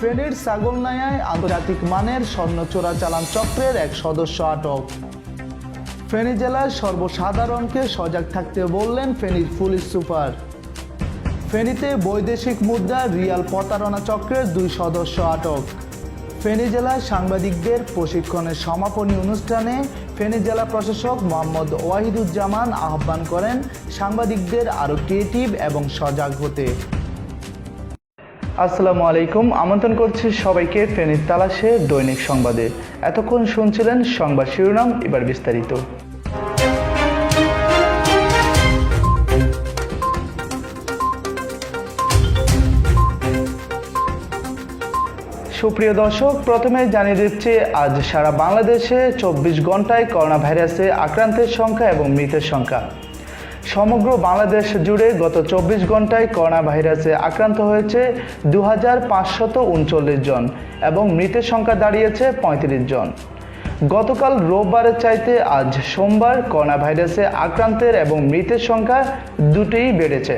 ফেনীর ছাগলনাইয়ায় আন্তর্জাতিক মানের স্বর্ণ চোরাচালান চক্রের এক সদস্য আটক। ফেনী জেলার সর্বসাধারণকে সজাগ থাকতে বললেন ফেনীর পুলিশ সুপার। ফেনীতে বৈদেশিক মুদ্রা রিয়াল প্রতারণা চক্রের দুই সদস্য আটক। ফেনী জেলায় সাংবাদিকদের প্রশিক্ষণের সমাপনী অনুষ্ঠানে ফেনী জেলা প্রশাসক মোহাম্মদ ওয়াহিদুজ্জামান আহ্বান করেন সাংবাদিকদের আরও ক্রিয়েটিভ এবং সজাগ হতে। আসসালামু আলাইকুম। আমন্ত্রণ করছি সবাইকে ফেনীর তালাশে দৈনিক সংবাদে। এতক্ষণ শুনছিলেন সংবাদ শিরোনাম, এবার বিস্তারিত। সুপ্রিয় দর্শক, প্রথমে জানিয়ে দিচ্ছি, আজ সারা বাংলাদেশে চব্বিশ ঘন্টায় করোনা ভাইরাসে আক্রান্তের সংখ্যা এবং মৃতের সংখ্যা। সমগ্র বাংলাদেশ জুড়ে গত চব্বিশ ঘন্টায় করোনা ভাইরাসে আক্রান্ত হয়েছে দু হাজার পাঁচশত উনচল্লিশ জন এবং মৃতের সংখ্যা দাঁড়িয়েছে পঁয়ত্রিশ জন। গতকাল রোববারের চাইতে আজ সোমবার করোনা ভাইরাসে আক্রান্তের এবং মৃতের সংখ্যা দুটোই বেড়েছে।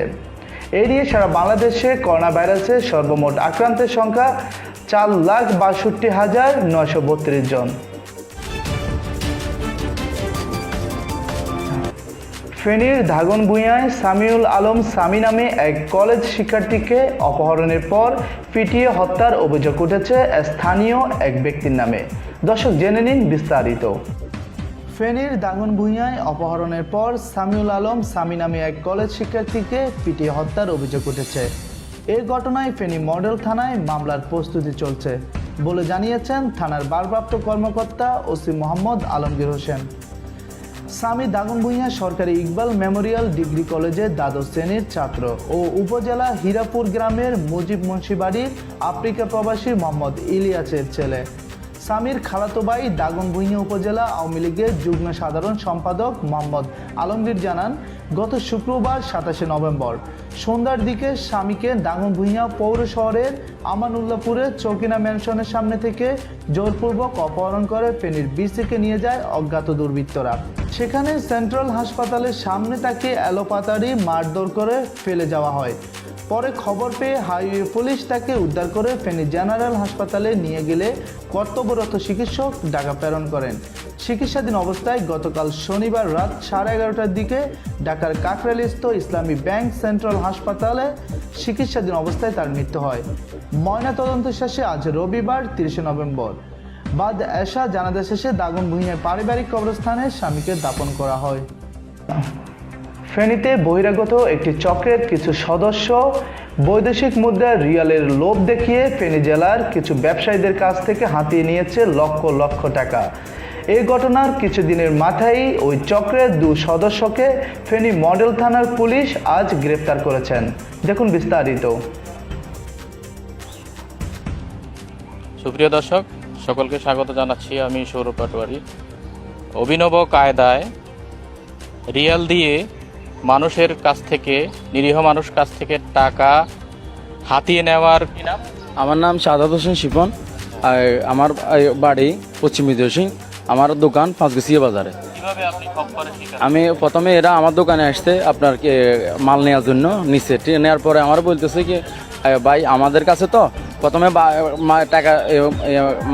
এড়িয়ে সারা বাংলাদেশে করোনা ভাইরাসে সর্বমোট আক্রান্তের সংখ্যা চার লাখ বাষট্টি হাজার নয়শো বত্রিশ জন। ফেনীর ধাগনভূঞায় সামিউল আলম সামি নামে এক কলেজ শিক্ষার্থীকে অপহরণের পর পিটিয়ে হত্যার অভিযোগ উঠেছে স্থানীয় এক ব্যক্তির নামে। দর্শক জেনে নিন বিস্তারিত। ফেনীর দাগনভূঞায় অপহরণের পর সামিউল আলম সামি নামে এক কলেজ শিক্ষার্থীকে পিটিয়ে হত্যার অভিযোগ উঠেছে। এই ঘটনায় ফেনী মডেল থানায় মামলার প্রস্তুতি চলছে বলে জানিয়েছেন থানার ভারপ্রাপ্ত কর্মকর্তা ওসি মোহাম্মদ আলমগীর হোসেন। স্বামী দাগনভূঞা সরকারি ইকবাল মেমোরিয়াল ডিগ্রি কলেজের দ্বাদশ শ্রেণির ছাত্র ও উপজেলা হীরাপুর গ্রামের মুজিব মুন্সিবাড়ির আফ্রিকা প্রবাসী মোহাম্মদ ইলিয়াসের ছেলে। স্বামীর খালাতো ভাই উপজেলা আওয়ামী লীগের যুগ্ম সাধারণ সম্পাদক মোহাম্মদ আলমগীর জানান, গত শুক্রবার সাতাশে নভেম্বর। সন্ধ্যার দিকে স্বামীকে দাগনভূঞা পৌর শহরের আমানুল্লাপুরের চৌকিনা ম্যানশনের সামনে থেকে জোরপূর্বক অপহরণ করে ফেনীর বিসিকে নিয়ে যায় অজ্ঞাত দুর্বৃত্তরা। সেখানে সেন্ট্রাল হাসপাতালের সামনে তাকে এলোপাতাড়ি মারধর করে ফেলে যাওয়া হয়। পরে খবর পেয়ে হাইওয়ে পুলিশ তাকে উদ্ধার করে ফেনী জেনারেল হাসপাতালে নিয়ে গেলে কর্তব্যরত চিকিৎসক ঢাকা প্রেরণ করেন। চিকিৎসাধীন অবস্থায় গতকাল শনিবার রাত সাড়ে এগারোটার দিকে ঢাকার কাকরালিস্থ ইসলামী ব্যাংক সেন্ট্রাল হাসপাতালে চিকিৎসাধীন অবস্থায় তার মৃত্যু হয়। ময়নাতদন্ত শেষে আজ রবিবার, তিরিশে নভেম্বর। বাদ এশা জানাজা শেষে দাগন ভুঁইয়ার পারিবারিক কবরস্থানে স্বামীকে দাপন করা হয়। ফেনীতে বহিরাগত একটি চক্রের কিছু সদস্য বৈদেশিক মুদ্রা রিয়ালের লোভ দেখিয়ে ফেনী জেলার কিছু ব্যবসায়ীদের কাছ থেকে হাতিয়ে নিয়েছে লক্ষ লক্ষ টাকা। এই ঘটনার কিছুদিনের মাথায় ওই চক্রের দু সদস্যকে ফেনী মডেল থানার পুলিশ আজ গ্রেপ্তার করেছেন। দেখুন বিস্তারিত। সুপ্রিয় দর্শক, সকলকে স্বাগত জানাচ্ছি আমি সৌরভ পাটোয়ারি। অভিনব কায়দায় রিয়াল দিয়ে মানুষের কাছ থেকে নিরীহ মানুষ কাছ থেকে টাকা হাতিয়ে নেওয়ার আমার নাম সাদাত হোসেন শিপন আর আমার বাড়ি পশ্চিম সিং। আমার দোকান পাঁচগেছিয়া বাজারে। আপনি আমি প্রথমে এরা আমার দোকানে আসতে আপনার মাল নেওয়ার জন্য নিচে। নেওয়ার পরে আমার বলতেছে কি ভাই আমাদের কাছে তো প্রথমে টাকা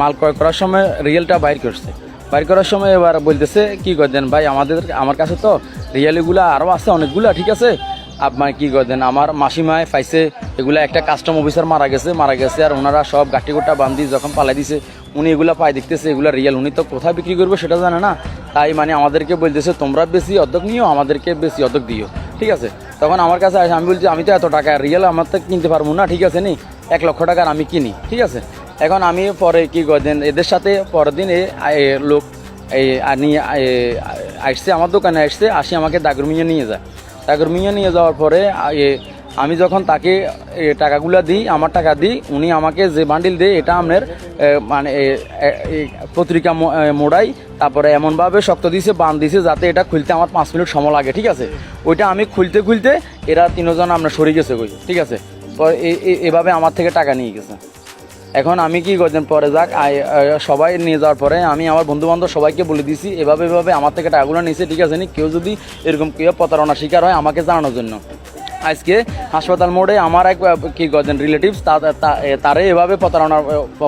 মাল ক্রয় করার সময় রিয়েলটা বাইর করছে। বাইর করার সময় এবার বলতেছে কি করতেন ভাই আমাদের আমার কাছে তো রিয়েলিগুলো আরও আছে, অনেকগুলা, ঠিক আছে? আপনার কি করতেন আমার মাসিমায় পাইছে, এগুলা একটা কাস্টম অফিসার মারা গেছে মারা গেছে, আর ওনারা সব গাঠি গোটা বান্ধি যখন পালাই দিছে, উনি এগুলা পাই দেখতেছে, এগুলা রিয়েল উনি তো কোথায় বিক্রি করবে সেটা জানে না। তাই মানে আমাদেরকে বলতেছে, তোমরা বেশি অর্ধেক নিও, আমাদেরকে বেশি অর্ধেক দিও। ঠিক আছে? তখন আমার কাছে আসে, আমি বলছি, আমি তো এত টাকা রিয়েল আমার তো কিনতে পারব না, ঠিক আছে নি? এক লক্ষ টাকার আমি কিনি। ঠিক আছে? এখন আমি পরে কি করতেন এদের সাথে পরের দিন এ লোক এই নিয়ে আসছে, আমার দোকানে আসছে, আসি আমাকে দাগরমিয়ে নিয়ে যায়। দাগরমিয়ে নিয়ে যাওয়ার পরে আমি যখন তাকে টাকাগুলা দিই, আমার টাকা দিই, উনি আমাকে যে বান্ডিল দেয়, এটা আপনার মানে পত্রিকা মোড়াই, তারপরে এমনভাবে শক্ত দিয়েছে বান দিয়েছে যাতে এটা খুলতে আমার পাঁচ মিনিট সময় লাগে, ঠিক আছে? ওইটা আমি খুলতে খুলতে, এরা তিনজন আপনার সরে গেছে ঠিক আছে? এভাবে আমার থেকে টাকা নিয়ে গেছে। এখন আমি কি করছেন পরে যাক সবাই নিয়ে যাওয়ার পরে আমি আমার বন্ধু বান্ধব সবাইকে বলে দিছি, এভাবে এভাবে আমার থেকে টাকাগুলো নিয়েছে ঠিক আছে নি? কেউ যদি এরকম কেউ প্রতারণার শিকার হয় আমাকে জানানোর জন্য। আজকে হাসপাতাল মোড়ে আমার এক কি গজন রিলেটিভস তারে এভাবে প্রতারণার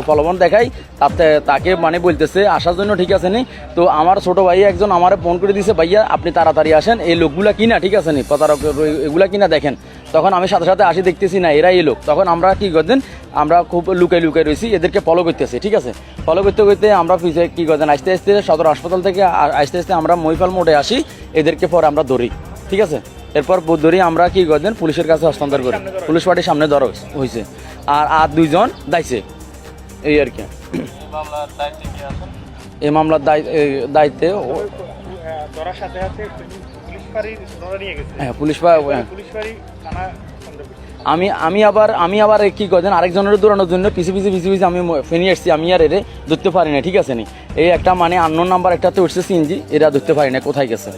প্রলোভন দেখাই, তাতে, তাকে মানে বলতেছে, আসার জন্য ঠিক আছে নি? তো আমার ছোট ভাই একজন আমারে ফোন করে দিছে, ভাইয়া, আপনি তাড়াতাড়ি আসেন, এই লোকগুলা কিনা, ঠিক আছে নি? প্রতারক এগুলা কিনা দেখেন। তখন আমি সাথে সাথে আসি দেখতেছি না এরা এই লোক। তখন আমরা কি করতেন আমরা খুব লুকাই লুকাই রয়েছি এদেরকে ফলো করতেছি ঠিক আছে? ফলো করতে করতে আমরা পিছিয়ে কি করতেন আসতে আসতে সদর হাসপাতাল থেকে আসতে আসতে আমরা মহিফাল মোড়ে আসি এদেরকে পরে আমরা ধরি ঠিক আছে? এরপর ধরি আমরা কি করতেন পুলিশের কাছে হস্তান্তর করি। পুলিশ পার্টির সামনে ধরা হয়েছে আর আর দুইজন দাইছে এই আর কি। এই মামলার দায়িত্বে ধরার সাথে সাথে পুলিশ বাড়ি ধরা নিয়ে গেছে। হ্যাঁ পুলিশ হ্যাঁ। পুলিশ বাড়ি থানা আমি আমি আবার আমি আবার কি করেন আরেকজনের দৌড়ানোর জন্য পিছিয়ে পিছিয়ে পিছিয়ে পিছিয়ে আমি ফেনি আসছি আমি আর এরে ধরতে পারি না ঠিক আছে নি? এই একটা মানে আন্ন নাম্বার একটাতে উঠছে সিএনজি এরা ধরতে পারি না কোথায় গেছে?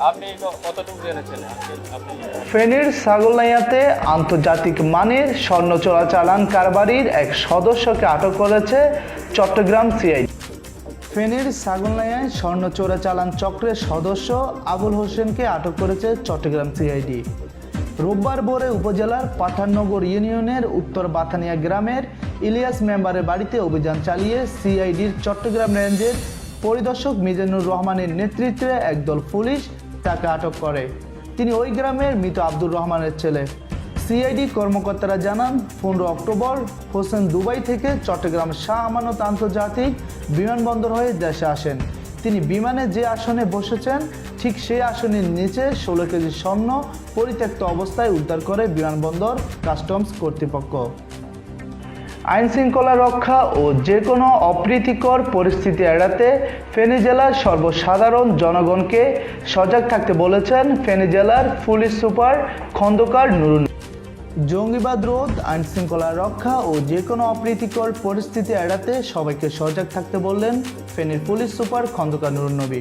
আপনি ক- কতটুকু জেনেছেন আপনি- আপনি ফেনীর ছাগলনাইয়াতে আন্তর্জাতিক মানের স্বর্ণ চোরাচালান কারবারির এক সদস্যকে আটক করেছে চট্টগ্রাম সিআই ফেনীর ছাগলনাইয়ায় স্বর্ণ চোরা চালান চক্রের সদস্য আবুল হোসেনকে আটক করেছে চট্টগ্রাম সিআইডি। রোববার ভোরে উপজেলার পাঠাননগর ইউনিয়নের উত্তর বাথানিয়া গ্রামের ইলিয়াস মেম্বারের বাড়িতে অভিযান চালিয়ে সিআইডির চট্টগ্রাম রেঞ্জের পরিদর্শক মিজানুর রহমানের নেতৃত্বে একদল পুলিশ তাকে আটক করে। তিনি ওই গ্রামের মৃত আব্দুর রহমানের ছেলে। সিআইডি কর্মকর্তারা জানান, পনেরো অক্টোবর হোসেন দুবাই থেকে চট্টগ্রাম শাহ আমানত আন্তর্জাতিক বিমানবন্দর হয়ে দেশে আসেন। তিনি বিমানে যে আসনে বসেছেন, ঠিক সেই আসনের নিচে ষোলো কেজি স্বর্ণ পরিত্যক্ত অবস্থায় উদ্ধার করে বিমানবন্দর কাস্টমস কর্তৃপক্ষ। আইন শৃঙ্খলা রক্ষা ও যে কোনো অপ্রীতিকর পরিস্থিতি এড়াতে ফেনী জেলার সর্বসাধারণ জনগণকে সজাগ থাকতে বলেছেন ফেনী জেলার পুলিশ সুপার খন্দকার নুরুন জঙ্গিবাদ রোধ আইন শৃঙ্খলা রক্ষা ও যে কোনো অপ্রীতিকর পরিস্থিতি এড়াতে সবাইকে সজাগ থাকতে বললেন ফেনীর পুলিশ সুপার খন্দকার নুরুন নবী।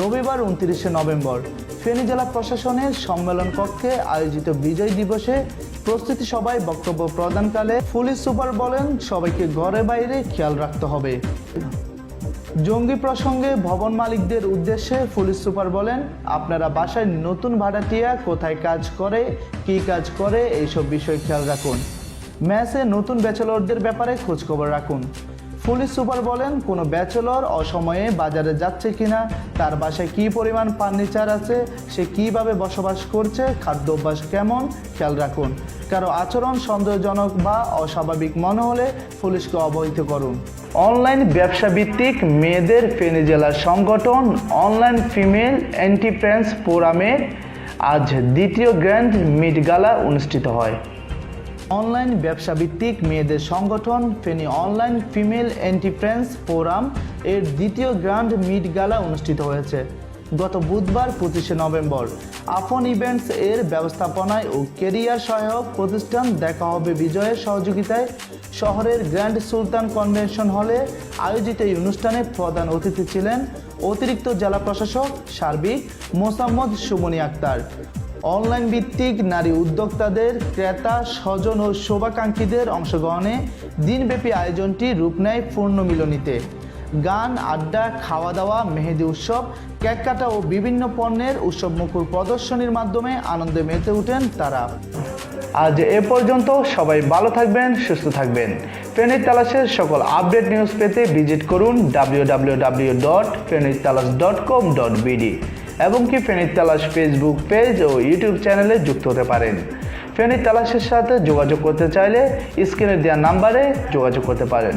রবিবার উনত্রিশে নভেম্বর ফেনী জেলা প্রশাসনের সম্মেলন কক্ষে আয়োজিত বিজয় দিবসে প্রস্তুতি সভায় বক্তব্য প্রদানকালে পুলিশ সুপার বলেন, সবাইকে ঘরে বাইরে খেয়াল রাখতে হবে। জঙ্গি প্রসঙ্গে ভবন মালিকদের উদ্দেশ্যে পুলিশ সুপার বলেন, আপনারা বাসায় নতুন ভাড়াটিয়া কোথায় কাজ করে, কী কাজ করে, এইসব বিষয় খেয়াল রাখুন। ম্যাচে নতুন ব্যাচেলরদের ব্যাপারে খোঁজখবর রাখুন। পুলিশ সুপার বলেন, কোনো ব্যাচেলর অসময়ে বাজারে যাচ্ছে কিনা, তার বাসায় কী পরিমাণ ফার্নিচার আছে, সে কীভাবে বসবাস করছে, খাদ্য অভ্যাস কেমন, খেয়াল রাখুন। কারও আচরণ সন্দেহজনক বা অস্বাভাবিক মনে হলে পুলিশকে অবহিত করুন। অনলাইন ব্যবসা ভিত্তিক মেয়েদের ফেনী জেলার সংগঠন অনলাইন ফিমেল এন্টিপ্রেন্স ফোরামের আজ দ্বিতীয় গ্র্যান্ড মিট গালা অনুষ্ঠিত হয়। অনলাইন ব্যবসা ভিত্তিক মেয়েদের সংগঠন Feni online female entrepreneurs forum এর দ্বিতীয় গ্র্যান্ড মিট গালা অনুষ্ঠিত হয়েছে। গত বুধবার পঁচিশে নভেম্বর। আফন ইভেন্টস এর ব্যবস্থাপনায় ও কেরিয়ার সহায়ক প্রতিষ্ঠান দেখা হবে বিজয়ের সহযোগিতায়। শহরের গ্র্যান্ড সুলতান কনভেনশন হলে আয়োজিত এই অনুষ্ঠানে প্রধান অতিথি ছিলেন অতিরিক্ত জেলা প্রশাসক সার্বিক মোসাম্মদ সুমনি আক্তার। অনলাইন ভিত্তিক নারী উদ্যোক্তাদের ক্রেতা, স্বজন ও শোভাকাঙ্ক্ষীদের অংশগ্রহণে দিনব্যাপী আয়োজনটি রূপ নেয় পূর্ণ মিলনীতে গান, আড্ডা খাওয়া দাওয়া মেহেদি উৎসব কেক কাটা ও বিভিন্ন পণ্যের উৎসব মুখর প্রদর্শনীর মাধ্যমে আনন্দে মেতে উঠেন তারা। আজ এ পর্যন্ত সবাই ভালো থাকবেন, সুস্থ থাকবেন। ফেনীর তালাশের সকল আপডেট নিউজ পেতে ভিজিট করুন ডাব্লিউ ডাব্লিউ ডট ফেনীর তালাশ ডট কম ডট এবং কি ফেনীর তালাশ ফেসবুক পেজ ও ইউটিউব চ্যানেলে যুক্ত হতে পারেন। ফেনীর তালাশের সাথে যোগাযোগ করতে চাইলে স্ক্রিনে দেওয়া নাম্বারে যোগাযোগ করতে পারেন।